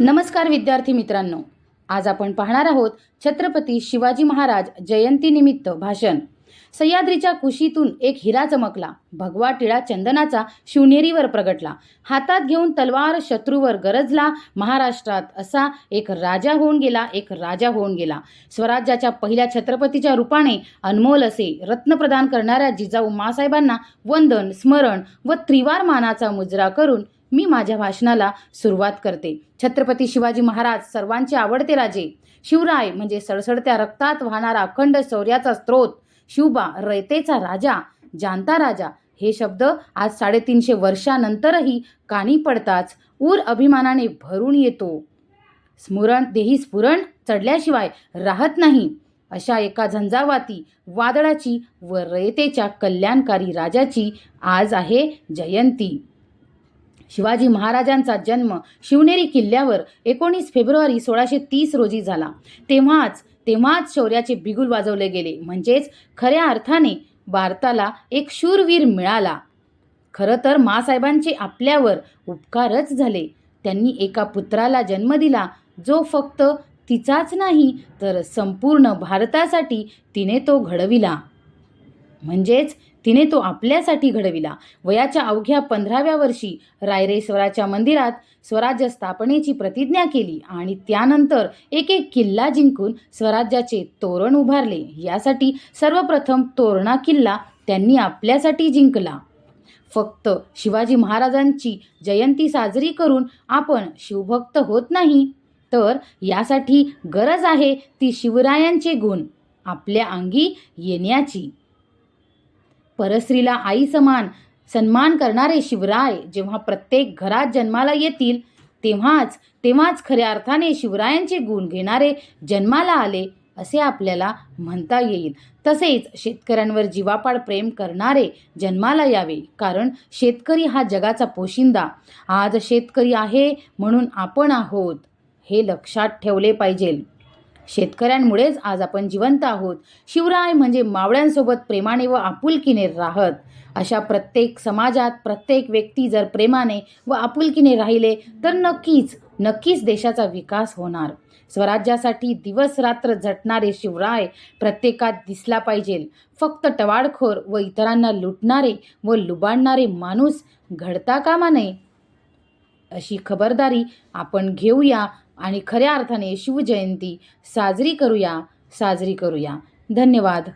नमस्कार विद्यार्थी मित्रांनो. आज आपण पाहणार आहोत छत्रपती शिवाजी महाराज जयंतीनिमित्त भाषण. सह्याद्रीच्या कुशीतून एक हिरा चमकला. भगवा टिळा चंदनाचा शिवनेरीवर प्रगटला. हातात घेऊन तलवार शत्रूवर गरजला. महाराष्ट्रात असा एक राजा होऊन गेला एक राजा होऊन गेला. स्वराज्याच्या पहिल्या छत्रपतीच्या रूपाने अनमोल असे रत्न प्रदान करणाऱ्या जिजाऊ मासाहेबांना वंदन स्मरण व त्रिवार मानाचा मुजरा करून मी माझ्या भाषणाला सुरुवात करते. छत्रपती शिवाजी महाराज सर्वांचे आवडते राजे. शिवराय म्हणजे सळसळत्या रक्तात वाहणारा अखंड शौर्याचा स्रोत. शिवबा रयतेचा राजा जाणता राजा. हे शब्द आज साडेतीनशे वर्षानंतरही काणी पडताच ऊर अभिमानाने भरून येतो. स्मरण देही स्फुरण चढल्याशिवाय राहत नाही. अशा एका झंझावाती वादळाची व रयतेच्या कल्याणकारी राजाची आज आहे जयंती. शिवाजी महाराजांचा जन्म शिवनेरी किल्ल्यावर एकोणीस फेब्रुवारी सोळाशे तीस रोजी झाला. तेव्हाच तेव्हाच शौर्याचे बिगुल वाजवले गेले. म्हणजेच खऱ्या अर्थाने भारताला एक शूरवीर मिळाला. खरं तर मासाहेबांचे आपल्यावर उपकारच झाले. त्यांनी एका पुत्राला जन्म दिला जो फक्त तिचाच नाही तर संपूर्ण भारतासाठी तिने तो घडविला. म्हणजेच तिने तो आपल्यासाठी घडविला. वयाच्या अवघ्या पंधराव्या वर्षी रायरेश्वराच्या मंदिरात स्वराज्य स्थापनेची प्रतिज्ञा केली आणि त्यानंतर एक एक किल्ला जिंकून स्वराज्याचे तोरण उभारले. यासाठी सर्वप्रथम तोरणा किल्ला त्यांनी आपल्यासाठी जिंकला. फक्त शिवाजी महाराजांची जयंती साजरी करून आपण शिवभक्त होत नाही तर यासाठी गरज आहे ती शिवरायांचे गुण आपल्या अंगी येण्याची. परस्त्रीला आई समान सन्मान करणारे शिवराय जेव्हा प्रत्येक घरात जन्माला येतील तेव्हाच तेव्हाच खऱ्या अर्थाने शिवरायांचे गुण घेणारे जन्माला आले असे आपल्याला म्हणता येईल. तसेच शेतकऱ्यांवर जीवापाड प्रेम करणारे जन्माला यावे कारण शेतकरी हा जगाचा पोशिंदा. आज शेतकरी आहे म्हणून आपण आहोत हे लक्षात ठेवले पाहिजे. शेतकऱ्यांमुळेच आज आपण जिवंत आहोत. शिवराय म्हणजे मावळ्यांसोबत प्रेमाने व आपुलकीने राहत. अशा प्रत्येक समाजात प्रत्येक व्यक्ती जर प्रेमाने व आपुलकीने राहिले तर नक्कीच नक्कीच देशाचा विकास होणार. स्वराज्यासाठी दिवस रात्र झटणारे शिवराय प्रत्येकात दिसला पाहिजे. फक्त टवाळखोर व इतरांना लुटणारे व लुबाडणारे माणूस घडता कामा नये. अशी खबरदारी आपण घेऊया आणि खऱ्या अर्थाने शिवजयंती साजरी करूया साजरी करूया. धन्यवाद.